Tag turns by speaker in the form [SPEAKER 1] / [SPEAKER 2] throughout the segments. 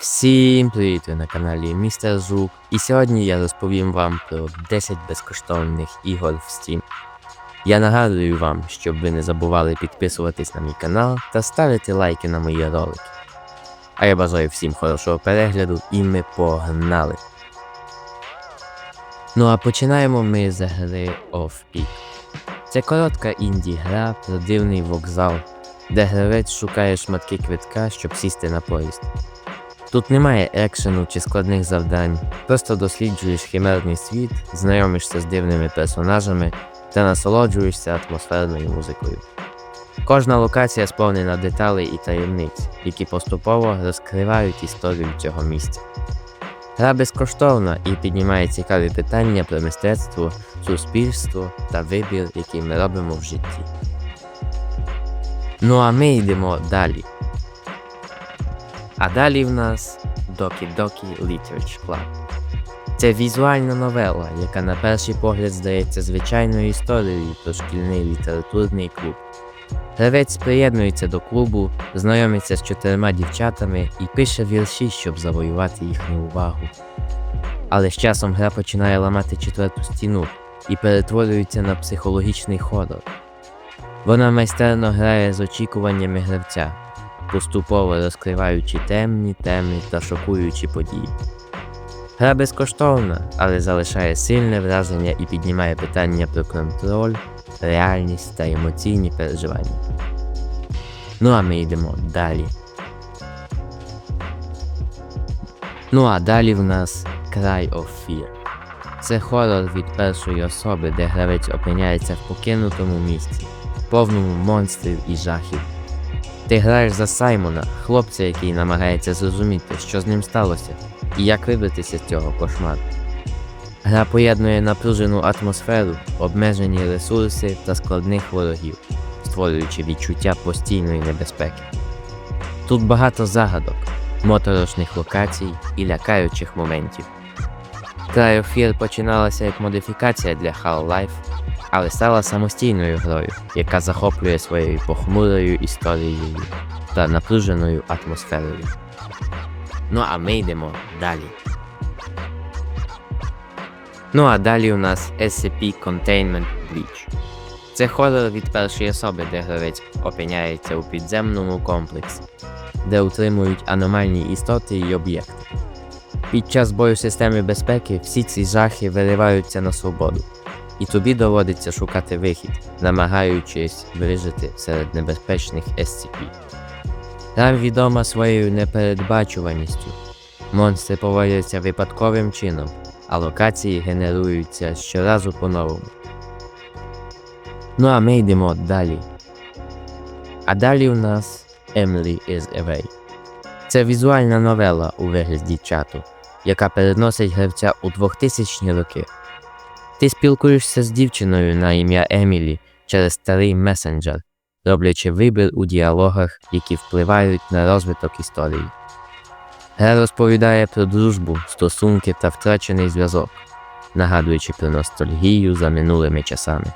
[SPEAKER 1] Всім привіт! Ви на каналі Містер Жук. І сьогодні я розповім вам про 10 безкоштовних ігор в Steam. Я нагадую вам, щоб ви не забували підписуватись на мій канал та ставити лайки на мої ролики. А я бажаю всім хорошого перегляду і ми погнали! Ну а починаємо ми з гри Off-Peak. Це коротка інді-гра про дивний вокзал, де гравець шукає шматки квитка, щоб сісти на поїзд. Тут немає екшену чи складних завдань, просто досліджуєш химерний світ, знайомишся з дивними персонажами та насолоджуєшся атмосферною музикою. Кожна локація сповнена деталей і таємниць, які поступово розкривають історію цього місця. Гра безкоштовна і піднімає цікаві питання про мистецтво, суспільство та вибір, який ми робимо в житті. Ну а ми йдемо далі. А далі в нас Doki Doki Literature Club. Це візуальна новела, яка на перший погляд здається звичайною історією про шкільний літературний клуб. Гравець приєднується до клубу, знайомиться з чотирма дівчатами і пише вірші, щоб завоювати їхню увагу. Але з часом гра починає ламати четверту стіну і перетворюється на психологічний хорор. Вона майстерно грає з очікуваннями гравця, поступово розкриваючи темні теми та шокуючі події. Гра безкоштовна, але залишає сильне враження і піднімає питання про контроль, реальність та емоційні переживання. Ну а ми йдемо далі. Ну а далі в нас Cry of Fear. Це хорор від першої особи, де гравець опиняється в покинутому місці, повному монстрів і жахів. Ти граєш за Саймона, хлопця, який намагається зрозуміти, що з ним сталося, і як вибратися з цього кошмару. Гра поєднує напружену атмосферу, обмежені ресурси та складних ворогів, створюючи відчуття постійної небезпеки. Тут багато загадок, моторошних локацій і лякаючих моментів. Of Fear починалася як модифікація для Half-Life, але стала самостійною грою, яка захоплює своєю похмурою історією та напруженою атмосферою. Ну а ми йдемо далі. Ну а далі у нас SCP Containment Breach. Це хорор від першої особи, де гравець опиняється у підземному комплексі, де утримують аномальні істоти і об'єкти. Під час бою системи безпеки всі ці жахи вириваються на свободу, і тобі доводиться шукати вихід, намагаючись вижити серед небезпечних SCP. Гра відома своєю непередбачуваністю. Монстри поводяться випадковим чином, а локації генеруються щоразу по-новому. Ну а ми йдемо далі. А далі у нас Emily is Away. Це візуальна новела у вигляді чату, яка переносить гравця у 2000-ні роки. Ти спілкуєшся з дівчиною на ім'я Емілі через старий месенджер, роблячи вибір у діалогах, які впливають на розвиток історії. Гра розповідає про дружбу, стосунки та втрачений зв'язок, нагадуючи про ностальгію за минулими часами.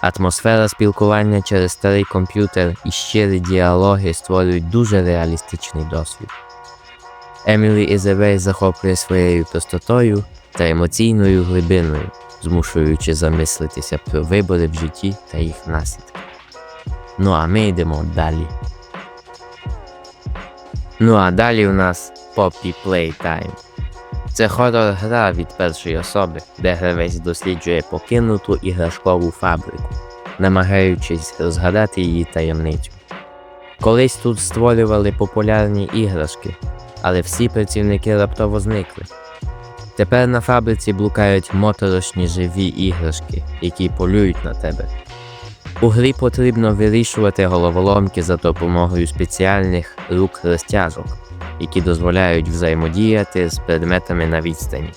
[SPEAKER 1] Атмосфера спілкування через старий комп'ютер і щирі діалоги створюють дуже реалістичний досвід. Емілі Ізевей захоплює своєю простотою та емоційною глибиною, змушуючи замислитися про вибори в житті та їх наслідки. Ну а ми йдемо далі. Ну а далі у нас Poppy Playtime. Це хорор гра від першої особи, де гравець досліджує покинуту іграшкову фабрику, намагаючись розгадати її таємницю. Колись тут створювали популярні іграшки, але всі працівники раптово зникли. Тепер на фабриці блукають моторошні живі іграшки, які полюють на тебе. У грі потрібно вирішувати головоломки за допомогою спеціальних рук розтяжок, які дозволяють взаємодіяти з предметами на відстані.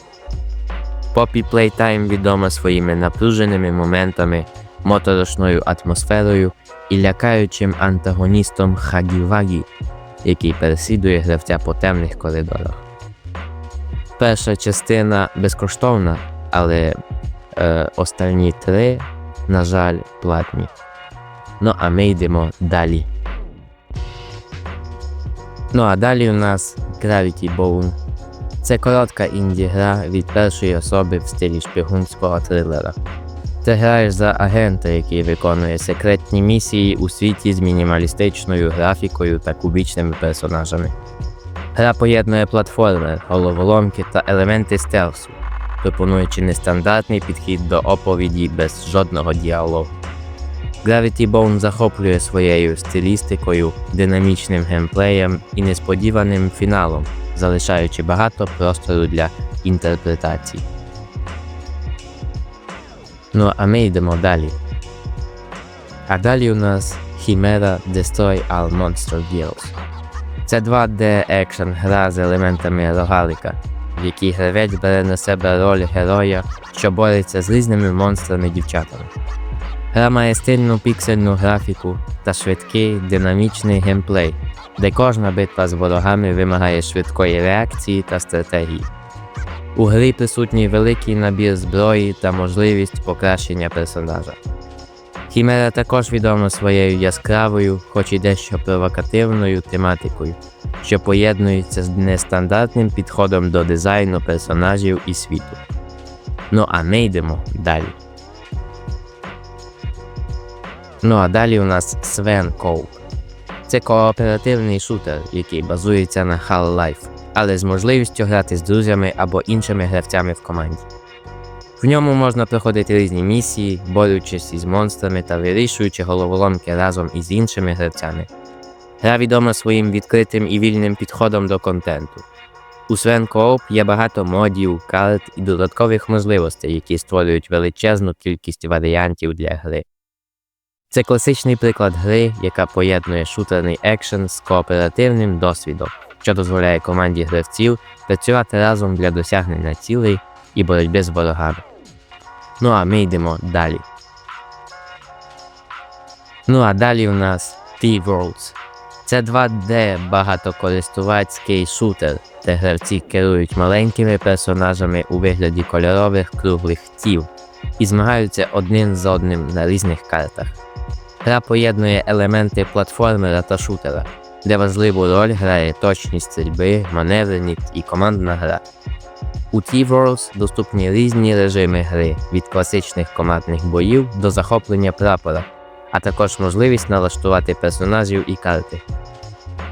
[SPEAKER 1] Poppy Playtime відома своїми напруженими моментами, моторошною атмосферою і лякаючим антагоністом Хагі-Вагі, який переслідує гравця по темних коридорах. Перша частина безкоштовна, але е, останні три, на жаль, платні. Ну а ми йдемо далі. Ну а далі у нас Gravity Bone. Це коротка інді-гра від першої особи в стилі шпигунського трилера. Ти граєш за агента, який виконує секретні місії у світі з мінімалістичною графікою та кубічними персонажами. Гра поєднує платформер, головоломки та елементи стелсу, пропонуючи нестандартний підхід до оповіді без жодного діалогу. Gravity Bone захоплює своєю стилістикою, динамічним геймплеєм і несподіваним фіналом, залишаючи багато простору для інтерпретацій. Ну а ми йдемо далі. А далі у нас Chimera Destroy All Monster Deals. Це 2D екшн гра з елементами рогалика, в якій гравець бере на себе роль героя, що бореться з різними монстрами дівчатами. Гра має стильну піксельну графіку та швидкий динамічний геймплей, де кожна битва з ворогами вимагає швидкої реакції та стратегії. У грі присутній великий набір зброї та можливість покращення персонажа. Хімера також відома своєю яскравою, хоч і дещо провокативною тематикою, що поєднується з нестандартним підходом до дизайну персонажів і світу. Ну а ми йдемо далі. Ну а далі у нас Свен Коуп. Це кооперативний шутер, який базується на Half-Life, але з можливістю грати з друзями або іншими гравцями в команді. В ньому можна проходити різні місії, борючись із монстрами та вирішуючи головоломки разом із іншими гравцями. Гра відома своїм відкритим і вільним підходом до контенту. У Свен Coop є багато модів, карт і додаткових можливостей, які створюють величезну кількість варіантів для гри. Це класичний приклад гри, яка поєднує шутерний екшен з кооперативним досвідом, що дозволяє команді гравців працювати разом для досягнення цілей і боротьби з ворогами. Ну а ми йдемо далі. Ну а далі у нас T-Worlds. Це 2D багатокористувацький шутер, де гравці керують маленькими персонажами у вигляді кольорових круглих тів і змагаються один з одним на різних картах. Гра поєднує елементи платформера та шутера, де важливу роль грає точність стрільби, маневреність і командна гра. У T-Worlds доступні різні режими гри від класичних командних боїв до захоплення прапора, а також можливість налаштувати персонажів і карти.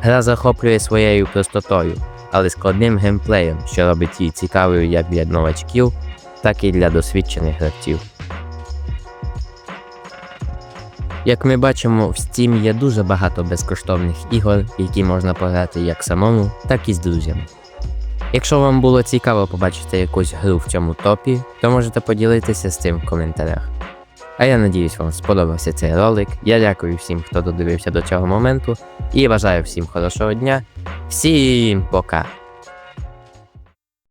[SPEAKER 1] Гра захоплює своєю простотою, але складним геймплеєм, що робить її цікавою як для новачків, так і для досвідчених гравців. Як ми бачимо, в Steam є дуже багато безкоштовних ігор, які можна пограти як самому, так і з друзями. Якщо вам було цікаво побачити якусь гру в цьому топі, то можете поділитися з цим в коментарях. А я надіюсь, вам сподобався цей ролик. Я дякую всім, хто додивився до цього моменту, і бажаю всім хорошого дня. Всім пока!